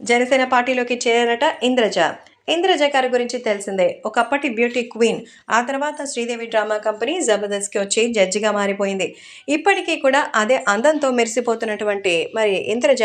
జనసేన పార్టీలోకి చేరారట ఇంద్రజ. ఇంద్రజ గారి గురించి తెలిసిందే. ఒకప్పటి బ్యూటీ క్వీన్ ఆ తర్వాత శ్రీదేవి డ్రామా కంపెనీ జబర్దస్త్కి వచ్చి జడ్జిగా మారిపోయింది. ఇప్పటికీ కూడా అదే అందంతో మెరిసిపోతున్నటువంటి మరి ఇంద్రజ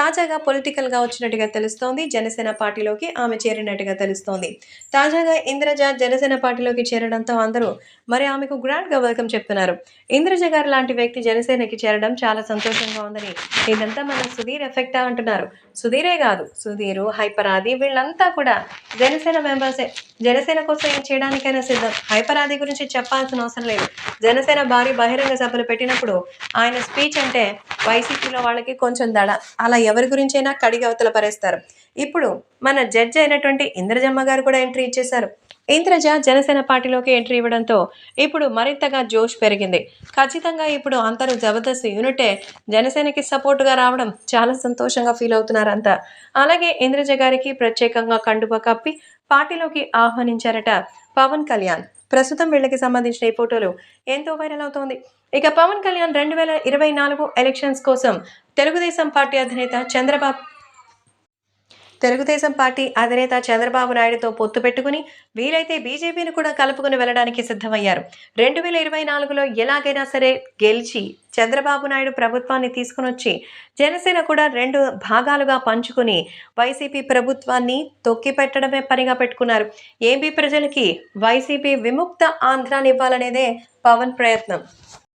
తాజాగా పొలిటికల్గా వచ్చినట్టుగా తెలుస్తోంది. జనసేన పార్టీలోకి ఆమె చేరినట్టుగా తెలుస్తోంది. తాజాగా ఇంద్రజ జనసేన పార్టీలోకి చేరడంతో అందరూ మరి ఆమెకు గ్రాండ్గా వెల్కమ్ చెప్తున్నారు. ఇంద్రజ గారు లాంటి వ్యక్తి జనసేనకి చేరడం చాలా సంతోషంగా ఉందని ఇదంతా మన సుధీర్ ఎఫెక్టా అంటున్నారు. సుధీరే కాదు సుధీరు హైపరాది వీళ్ళంతా కూడా జనసేన మెంబర్సే. జనసేన కోసం ఏం చేయడానికైనా సిద్ధం. హైపరాది గురించి చెప్పాల్సిన అవసరం లేదు. జనసేన భారీ బహిరంగ సభలు పెట్టినప్పుడు ఆయన స్పీచ్ అంటే వైసీపీలో వాళ్ళకి కొంచెం దడ. అలా ఎవరి గురించైనా కడిగి అవతల పరేస్తారు. ఇప్పుడు మన జడ్జి అయినటువంటి ఇంద్రజమ్మ గారు కూడా ఎంట్రీ ఇచ్చేశారు. ఇంద్రజ జనసేన పార్టీలోకి ఎంట్రీ ఇవ్వడంతో ఇప్పుడు మరింతగా జోష్ పెరిగింది. ఖచ్చితంగా ఇప్పుడు అందరూ జబర్దస్త్ యూనిటే జనసేనకి సపోర్టుగా రావడం చాలా సంతోషంగా ఫీల్ అవుతున్నారంతా అలాగే ఇంద్రజ గారికి ప్రత్యేకంగా కండువ కప్పి పార్టీలోకి ఆహ్వానించారట పవన్ కళ్యాణ్. ప్రస్తుతం వీళ్ళకి సంబంధించిన ఈ ఫోటోలు ఎంతో వైరల్ అవుతోంది. ఇక పవన్ కళ్యాణ్ రెండు వేల ఇరవై నాలుగు ఎలక్షన్స్ కోసం తెలుగుదేశం పార్టీ అధినేత చంద్రబాబు తెలుగుదేశం పార్టీ అధినేత చంద్రబాబు నాయుడుతో పొత్తు పెట్టుకుని వీలైతే బీజేపీని కూడా కలుపుకుని వెళ్ళడానికి సిద్ధమయ్యారు. రెండు వేల ఇరవై నాలుగులో ఎలాగైనా సరే గెలిచి చంద్రబాబు నాయుడు ప్రభుత్వాన్ని తీసుకుని వచ్చి జనసేన కూడా రెండు భాగాలుగా పంచుకుని వైసీపీ ప్రభుత్వాన్ని తొక్కి పెట్టడమే పనిగా పెట్టుకున్నారు. ఏపీ ప్రజలకి వైసీపీ విముక్త ఆంధ్రాన్ని ఇవ్వాలనేదే పవన్ ప్రయత్నం.